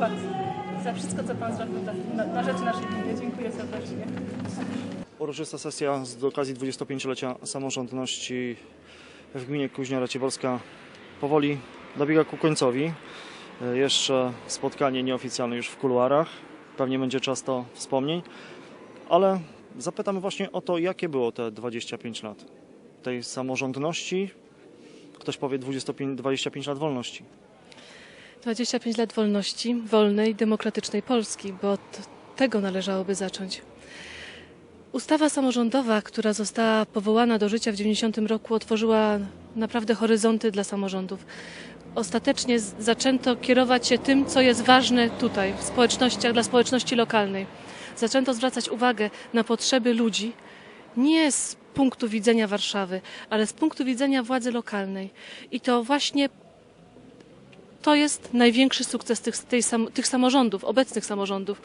Pan za wszystko, co Pan zrobił na, na rzecz naszej gminy. Dziękuję serdecznie. Uroczysta sesja z okazji 25-lecia samorządności w gminie Kuźnia Raciborska powoli dobiega ku końcowi. E, Jeszcze spotkanie nieoficjalne już w kuluarach. Pewnie będzie czas to wspomnień. Ale zapytamy właśnie o to, jakie było te 25 lat tej samorządności. Ktoś powie 25, 25 lat wolności. 25 lat wolności, wolnej, demokratycznej Polski, bo od tego należałoby zacząć. Ustawa samorządowa, która została powołana do życia w 90 roku, otworzyła naprawdę horyzonty dla samorządów. Ostatecznie zaczęto kierować się tym, co jest ważne tutaj, w społecznościach, dla społeczności lokalnej. Zaczęto zwracać uwagę na potrzeby ludzi, nie z punktu widzenia Warszawy, ale z punktu widzenia władzy lokalnej. I to właśnie to jest największy sukces tych, tej, tych samorządów, obecnych samorządów,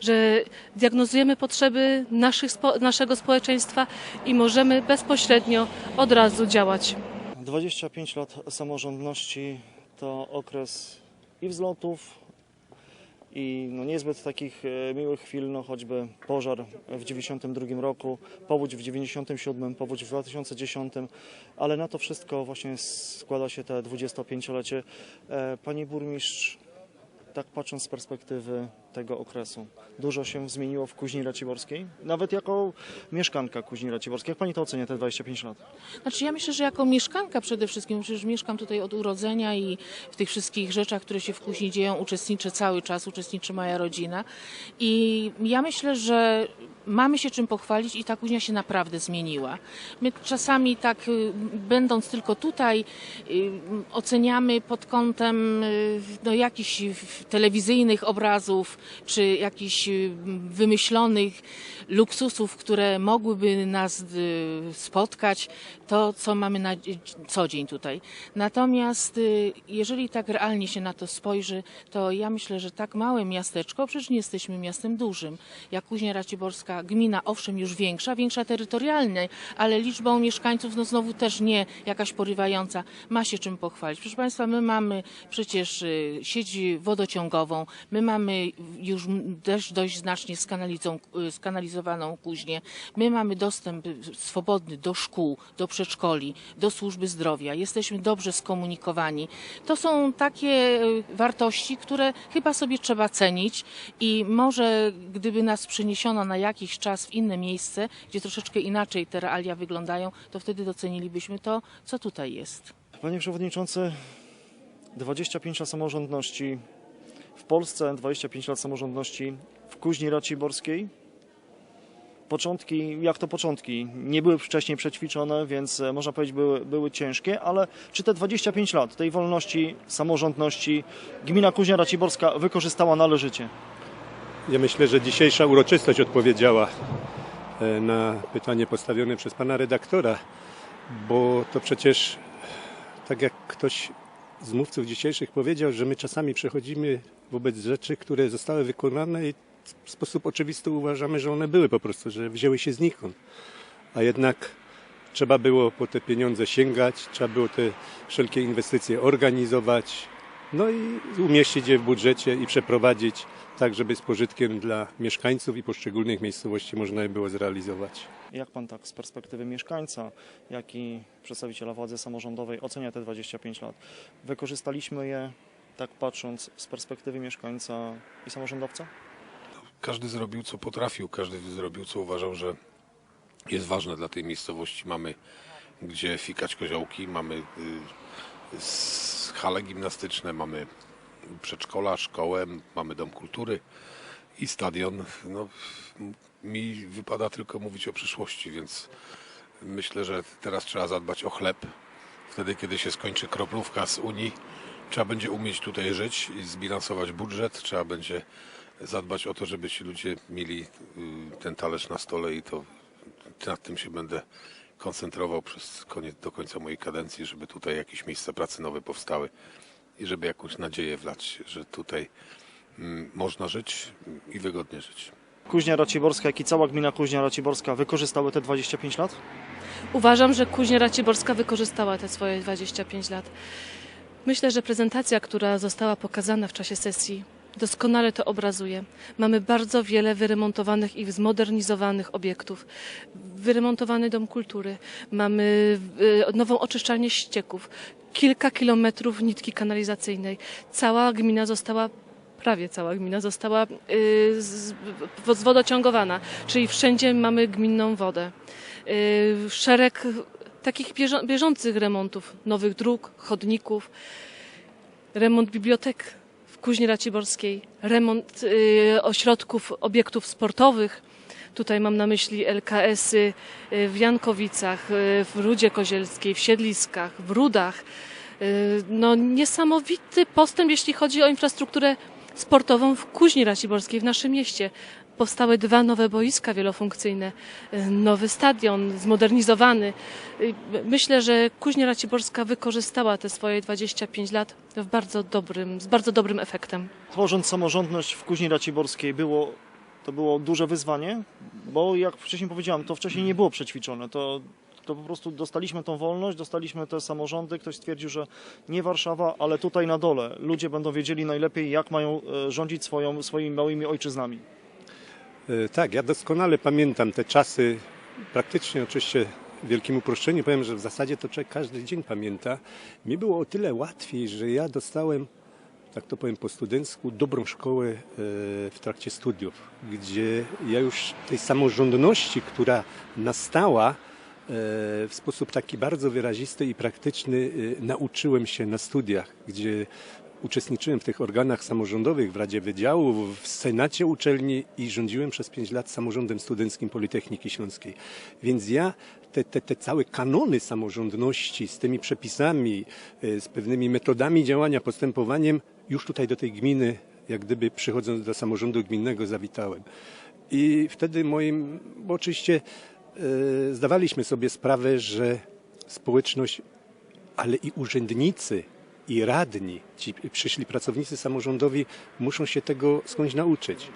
że diagnozujemy potrzeby naszych, naszego społeczeństwa i możemy bezpośrednio od razu działać. 25 lat samorządności to okres i wzlotów, i no niezbyt takich e, miłych chwil, no choćby pożar w 92 roku, powódź w 97, powódź w 2010, ale na to wszystko właśnie składa się te 25-lecie. E, Pani burmistrz, tak patrząc z perspektywy tego okresu, dużo się zmieniło w Kuźni Raciborskiej? Nawet jako mieszkanka Kuźni Raciborskiej. Jak Pani to ocenia, te 25 lat? Znaczy ja myślę, że jako mieszkanka przede wszystkim, przecież mieszkam tutaj od urodzenia i w tych wszystkich rzeczach, które się w kuźni dzieją, uczestniczę cały czas, uczestniczy moja rodzina. I ja myślę, że mamy się czym pochwalić i ta kuźnia się naprawdę zmieniła. My czasami tak, y, będąc tylko tutaj, y, oceniamy pod kątem y, no, jakichś telewizyjnych obrazów, czy jakichś wymyślonych luksusów, które mogłyby nas spotkać, to co mamy na co dzień tutaj. Natomiast jeżeli tak realnie się na to spojrzy, to ja myślę, że tak małe miasteczko, przecież nie jesteśmy miastem dużym, jak Kuźnia Raciborska, gmina owszem już większa, większa terytorialnie, ale liczbą mieszkańców no znowu też nie jakaś porywająca, ma się czym pochwalić. Proszę Państwa, my mamy przecież y, sieć wodociągową, my mamy już też dość znacznie y, skanalizowaną kuźnię, my mamy dostęp swobodny do szkół, do przedszkoli, do służby zdrowia, jesteśmy dobrze skomunikowani. To są takie y, wartości, które chyba sobie trzeba cenić i może gdyby nas przeniesiono na jakiś czas w inne miejsce, gdzie troszeczkę inaczej te realia wyglądają, to wtedy docenilibyśmy to, co tutaj jest. Panie Przewodniczący, 25 lat samorządności w Polsce, 25 lat samorządności w Kuźni Raciborskiej. Początki, jak to początki, nie były wcześniej przećwiczone, więc e, można powiedzieć były, były ciężkie, ale czy te 25 lat tej wolności, samorządności gmina Kuźnia Raciborska wykorzystała należycie? Ja myślę, że dzisiejsza uroczystość odpowiedziała e, na pytanie postawione przez pana redaktora, bo to przecież, tak jak ktoś z mówców dzisiejszych powiedział, że my czasami przechodzimy wobec rzeczy, które zostały wykonane i w sposób oczywisty uważamy, że one były po prostu, że wzięły się znikąd. A jednak trzeba było po te pieniądze sięgać, trzeba było te wszelkie inwestycje organizować, no i umieścić je w budżecie i przeprowadzić tak, żeby z pożytkiem dla mieszkańców i poszczególnych miejscowości można je było zrealizować. Jak pan tak z perspektywy mieszkańca, jak i przedstawiciela władzy samorządowej ocenia te 25 lat? Wykorzystaliśmy je, tak patrząc z perspektywy mieszkańca i samorządowca? Każdy zrobił co potrafił, każdy zrobił co uważał, że jest ważne dla tej miejscowości. Mamy gdzie fikać koziołki, mamy y, hale gimnastyczne, mamy przedszkola, szkołę, mamy dom kultury i stadion. No, mi wypada tylko mówić o przyszłości, więc myślę, że teraz trzeba zadbać o chleb. Wtedy, kiedy się skończy kroplówka z Unii, trzeba będzie umieć tutaj żyć i zbilansować budżet, trzeba będzie zadbać o to, żeby ci ludzie mieli y, ten talerz na stole i to nad tym się będę koncentrował przez koniec, do końca mojej kadencji, żeby tutaj jakieś miejsca pracy nowe powstały i żeby jakąś nadzieję wlać, że tutaj mm, można żyć i wygodnie żyć. Kuźnia Raciborska, jak i cała gmina Kuźnia Raciborska wykorzystały te 25 lat? Uważam, że Kuźnia Raciborska wykorzystała te swoje 25 lat. Myślę, że prezentacja, która została pokazana w czasie sesji, doskonale to obrazuje. Mamy bardzo wiele wyremontowanych i zmodernizowanych obiektów. Wyremontowany dom kultury, mamy y, nową oczyszczalnię ścieków, kilka kilometrów nitki kanalizacyjnej. Cała gmina została prawie cała gmina została y, z, czyli wszędzie mamy gminną wodę. Y, szereg takich bieżących remontów, nowych dróg, chodników, remont bibliotek Kuźni Raciborskiej, remont y, ośrodków, obiektów sportowych. Tutaj mam na myśli LKS-y y, w Jankowicach, y, w Rudzie Kozielskiej, w Siedliskach, w Rudach. No, niesamowity postęp, jeśli chodzi o infrastrukturę sportową w Kuźni Raciborskiej, w naszym mieście. Powstały dwa nowe boiska wielofunkcyjne, y, nowy stadion zmodernizowany. Y, Myślę, że Kuźnia Raciborska wykorzystała te swoje 25 lat w bardzo dobrym, z bardzo dobrym efektem. Tworząc samorządność w Kuźni Raciborskiej było, to było duże wyzwanie, bo jak wcześniej powiedziałem, to wcześniej nie było przećwiczone. To, to po prostu dostaliśmy tą wolność, dostaliśmy te samorządy. Ktoś stwierdził, że nie Warszawa, ale tutaj na dole ludzie będą wiedzieli najlepiej, jak mają e, rządzić swoją, swoimi małymi ojczyznami. E, Tak, ja doskonale pamiętam te czasy, praktycznie oczywiście w wielkim uproszczeniu powiem, że w zasadzie to człowiek każdy dzień pamięta. Mi było o tyle łatwiej, że ja dostałem, tak to powiem po studencku, dobrą szkołę e, w trakcie studiów, gdzie ja już tej samorządności, która nastała w sposób taki bardzo wyrazisty i praktyczny e, nauczyłem się na studiach, gdzie uczestniczyłem w tych organach samorządowych, w Radzie Wydziału, w Senacie Uczelni i rządziłem przez pięć lat samorządem studenckim Politechniki Śląskiej. Więc ja te, te, te całe kanony samorządności z tymi przepisami, e, z pewnymi metodami działania, postępowaniem już tutaj do tej gminy, jak gdyby przychodząc do samorządu gminnego, zawitałem. I wtedy moim, bo oczywiście zdawaliśmy sobie sprawę, że społeczność ale i urzędnicy, i radni, ci przyszli pracownicy samorządowi muszą się tego skądś nauczyć.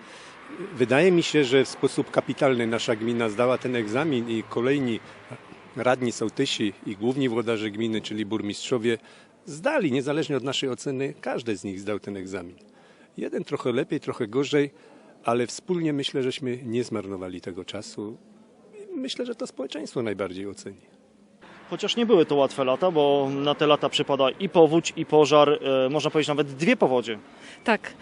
Wydaje mi się, że w sposób kapitalny nasza gmina zdała ten egzamin i kolejni radni sołtysi i główni włodarze gminy, czyli burmistrzowie, zdali, niezależnie od naszej oceny, każdy z nich zdał ten egzamin. Jeden trochę lepiej, trochę gorzej, ale wspólnie myślę, żeśmy nie zmarnowali tego czasu. Myślę, że to społeczeństwo najbardziej oceni. Chociaż nie były to łatwe lata, bo na te lata przypada i powódź, i pożar, e, można powiedzieć nawet dwie powodzie. Tak,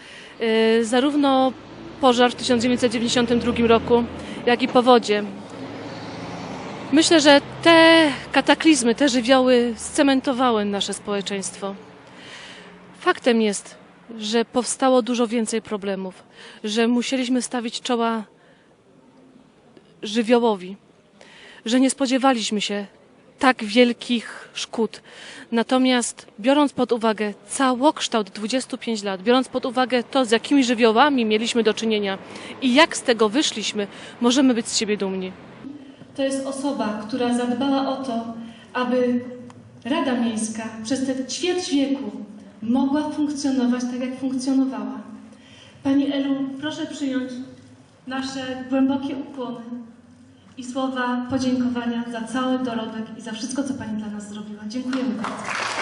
y, zarówno pożar w 1992 roku, jak i powodzie. Myślę, że te kataklizmy, te żywioły scementowały nasze społeczeństwo. Faktem jest, że powstało dużo więcej problemów, że musieliśmy stawić czoła żywiołowi, że nie spodziewaliśmy się tak wielkich szkód. Natomiast biorąc pod uwagę całokształt 25 lat, biorąc pod uwagę to, z jakimi żywiołami mieliśmy do czynienia i jak z tego wyszliśmy, możemy być z siebie dumni. To jest osoba, która zadbała o to, aby Rada Miejska przez te ćwierć wieku mogła funkcjonować tak, jak funkcjonowała. Pani Elu, proszę przyjąć nasze głębokie ukłony i słowa podziękowania za cały dorobek i za wszystko, co Pani dla nas zrobiła. Dziękujemy bardzo.